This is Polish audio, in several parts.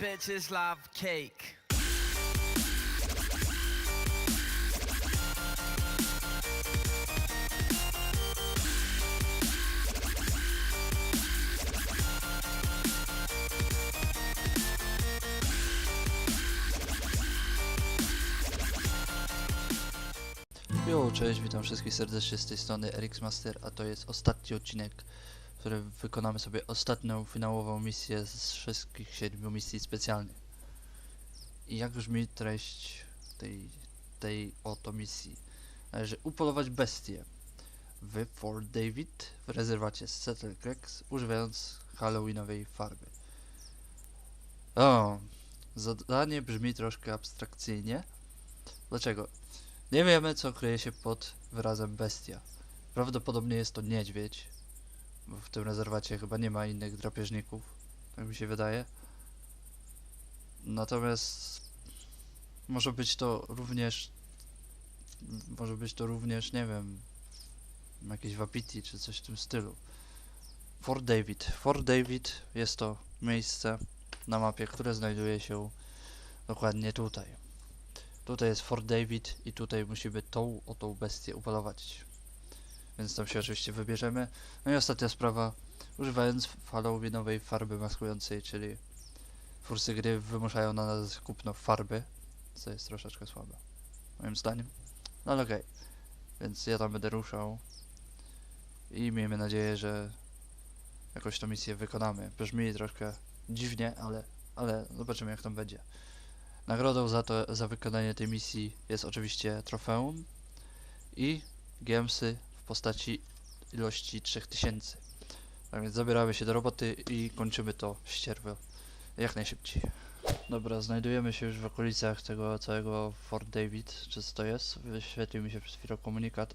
Bitches love cake. Jo, cześć, witam wszystkich serdecznie z tej strony Erix Master, a to jest ostatni odcinek, w którym wykonamy sobie ostatnią finałową misję z wszystkich siedmiu misji specjalnych. I jak brzmi treść tej, tej oto misji? Należy upolować bestię w Fort David w rezerwacie Settle Creeks, używając halloweenowej farby. O, zadanie brzmi troszkę abstrakcyjnie. Dlaczego? Nie wiemy, co kryje się pod wyrazem bestia. Prawdopodobnie jest to niedźwiedź, bo w tym rezerwacie chyba nie ma innych drapieżników, tak mi się wydaje. Natomiast może być to również, może być to również, nie wiem, jakieś wapiti czy coś w tym stylu. Fort David. Fort David jest to miejsce na mapie, które znajduje się dokładnie tutaj. Tutaj jest Fort David i tutaj musimy tą oto bestię upolować. Więc tam się oczywiście wybierzemy. No i ostatnia sprawa, używając halloweenowej farby maskującej, czyli twórcy gry wymuszają na nas kupno farby, co jest troszeczkę słabe, moim zdaniem. No ale okej, więc ja tam będę ruszał i miejmy nadzieję, że jakoś tą misję wykonamy. Brzmi troszkę dziwnie, ale, ale zobaczymy jak tam będzie. Nagrodą za to, za wykonanie tej misji jest oczywiście trofeum i gemsy w postaci ilości 3000. Tak więc zabieramy się do roboty i kończymy to ścierwo jak najszybciej. Dobra, znajdujemy się już w okolicach tego całego Fort David, czy co to jest? Wyświetlił mi się przed chwilą komunikat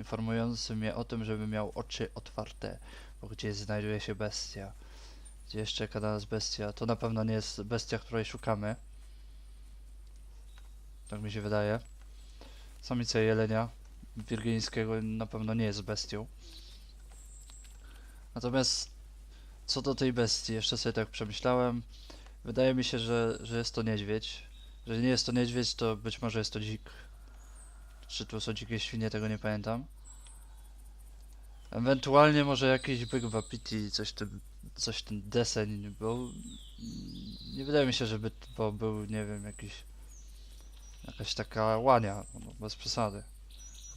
informujący mnie o tym, żebym miał oczy otwarte, bo gdzie znajduje się bestia. Gdzie jeszcze czeka na nas bestia? To na pewno nie jest bestia, której szukamy. Tak mi się wydaje. Samica jelenia wirgińskiego na pewno nie jest bestią. Natomiast co do tej bestii, jeszcze sobie tak przemyślałem. Wydaje mi się, że, że jest to niedźwiedź. Jeżeli nie jest to niedźwiedź, to być może jest to dzik. Czy tu są dzikie świnie, tego nie pamiętam. Ewentualnie może jakiś byk wapiti, coś ten, coś ten deseń, bo nie wydaje mi się, żeby to był, nie wiem, jakiś Jakaś taka łania, no, bez przesady.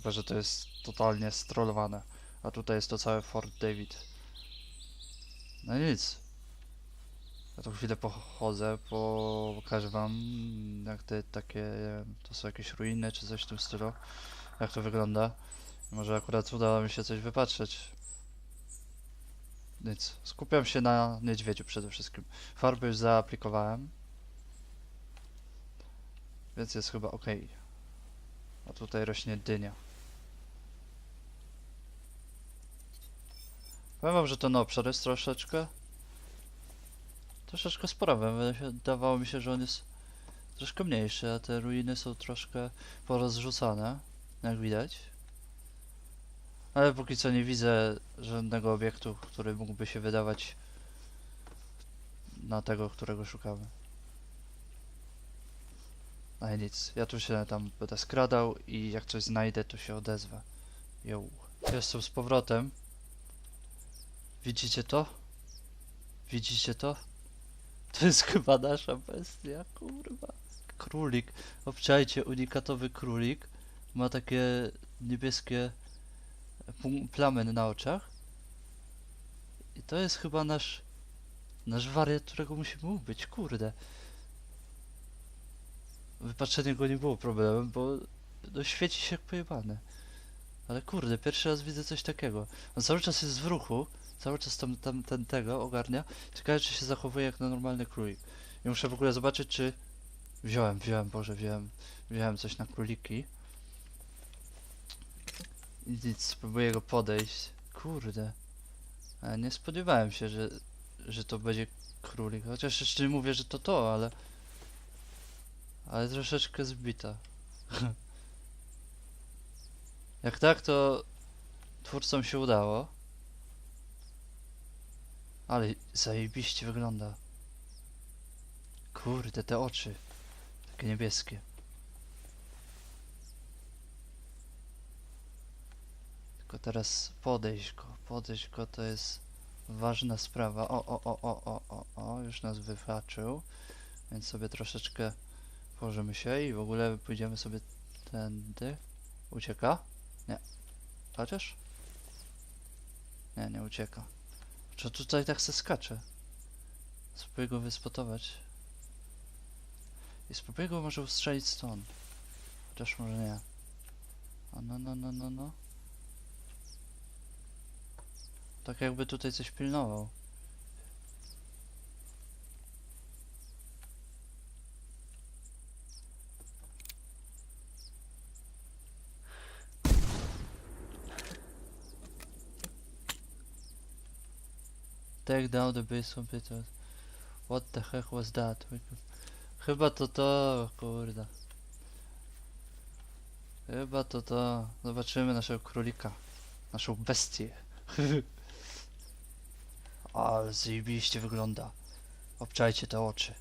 Chyba, że to jest totalnie strollowane. A tutaj jest to całe Fort David. No nic. Ja tu chwilę pochodzę, po- pokażę wam jak te takie, to są jakieś ruiny czy coś w tym stylu. Jak to wygląda. Może akurat udało mi się coś wypatrzeć. Nic. Skupiam się na niedźwiedziu przede wszystkim. Farby już zaaplikowałem. Więc jest chyba ok. A tutaj rośnie dynia. Powiem wam, że ten obszar jest troszeczkę... Troszeczkę spory. Wydawało mi się, że on jest troszkę mniejszy, a te ruiny są troszkę porozrzucane, jak widać. Ale póki co nie widzę żadnego obiektu, który mógłby się wydawać na tego, którego szukamy. Ale nic, ja tu się tam będę skradał i jak coś znajdę, to się odezwę. Yo. Jestem z powrotem. Widzicie to? Widzicie to? To jest chyba nasza bestia, kurwa. Królik. Obczajcie, unikatowy królik. Ma takie niebieskie plamy na oczach. I to jest chyba nasz... Nasz wariat, którego musimy ubyć, kurde. Wypatrzenie go nie było problemem, bo no, świeci się jak pojebane. Ale kurde, pierwszy raz widzę coś takiego. On cały czas jest w ruchu, cały czas tam, tam ten tego ogarnia. Ciekawe, czy się zachowuje jak na normalny królik. I muszę w ogóle zobaczyć, czy... Wziąłem, wziąłem, Boże, wziąłem, wziąłem coś na króliki. I nic, spróbuję go podejść. Kurde. Ale nie spodziewałem się, że, że to będzie królik. Chociaż jeszcze nie mówię, że to to, ale... Ale troszeczkę zbita. Jak tak, to twórcom się udało. Ale zajebiście wygląda. Kurde, te oczy. Takie niebieskie. Tylko teraz podejść go. Podejść go to jest ważna sprawa. O, o, o, o, o, o, o, już nas wyhaczył. Więc sobie troszeczkę położymy się i w ogóle pójdziemy sobie tędy. Ucieka? Nie. Chociaż? Nie, nie ucieka. Czy tutaj tak se skacze? Spróbuję go wyspotować. I spróbuję go może ustrzelić stąd. Chociaż może nie. A no, no, no, no, no. Tak jakby tutaj coś pilnował. Take down the base computer. What the heck was that? Chyba to to, kurde. Chyba to to. Zobaczymy naszego królika. Naszą bestię. Ale zajebiście wygląda. Obczajcie te oczy.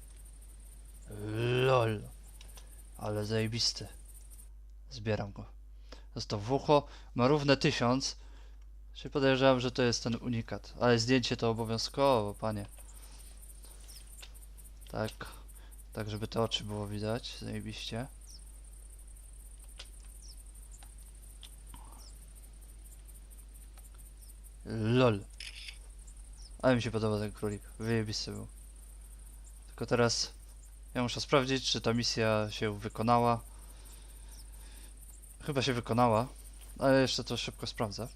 LOL. Ale zajebiste. Zbieram go. Został w ucho. Ma równe tysiąc. Czyli podejrzewam, że to jest ten unikat. Ale zdjęcie to obowiązkowo, panie. Tak. Tak, żeby te oczy było widać. Zajebiście. LOL. Ale mi się podoba ten królik. Wyjebisty był. Tylko teraz ja muszę sprawdzić, czy ta misja się wykonała. Chyba się wykonała, ale jeszcze to szybko sprawdzę.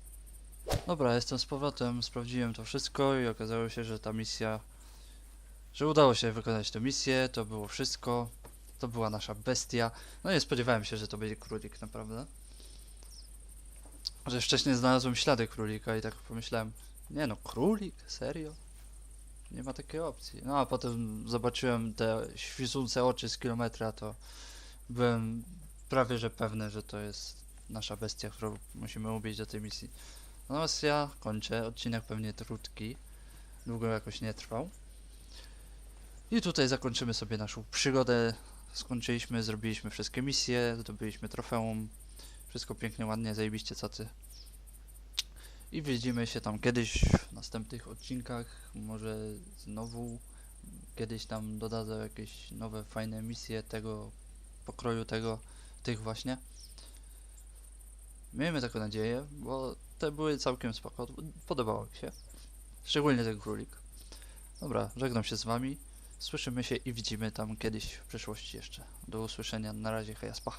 Dobra, jestem z powrotem, sprawdziłem to wszystko i okazało się, że ta misja, że udało się wykonać tę misję, to było wszystko, to była nasza bestia. No nie spodziewałem się, że to będzie królik, naprawdę. Że wcześniej znalazłem ślady królika i tak pomyślałem, nie no, królik? Serio? Nie ma takiej opcji. No a potem zobaczyłem te świecące oczy z kilometra, to byłem prawie że pewny, że to jest nasza bestia, którą musimy ubić do tej misji. Natomiast ja kończę. Odcinek pewnie krótki. Długo jakoś nie trwał. I tutaj zakończymy sobie naszą przygodę. Skończyliśmy, zrobiliśmy wszystkie misje, zdobyliśmy trofeum. Wszystko pięknie, ładnie, zajebiście cacy. I widzimy się tam kiedyś w następnych odcinkach. Może znowu kiedyś tam dodadzą jakieś nowe, fajne misje tego pokroju, tego, tych właśnie. Miejmy taką nadzieję, bo te były całkiem spoko. Podobało mi się. Szczególnie ten królik. Dobra, żegnam się z wami. Słyszymy się i widzimy tam kiedyś w przyszłości jeszcze. Do usłyszenia. Na razie, hejaspa.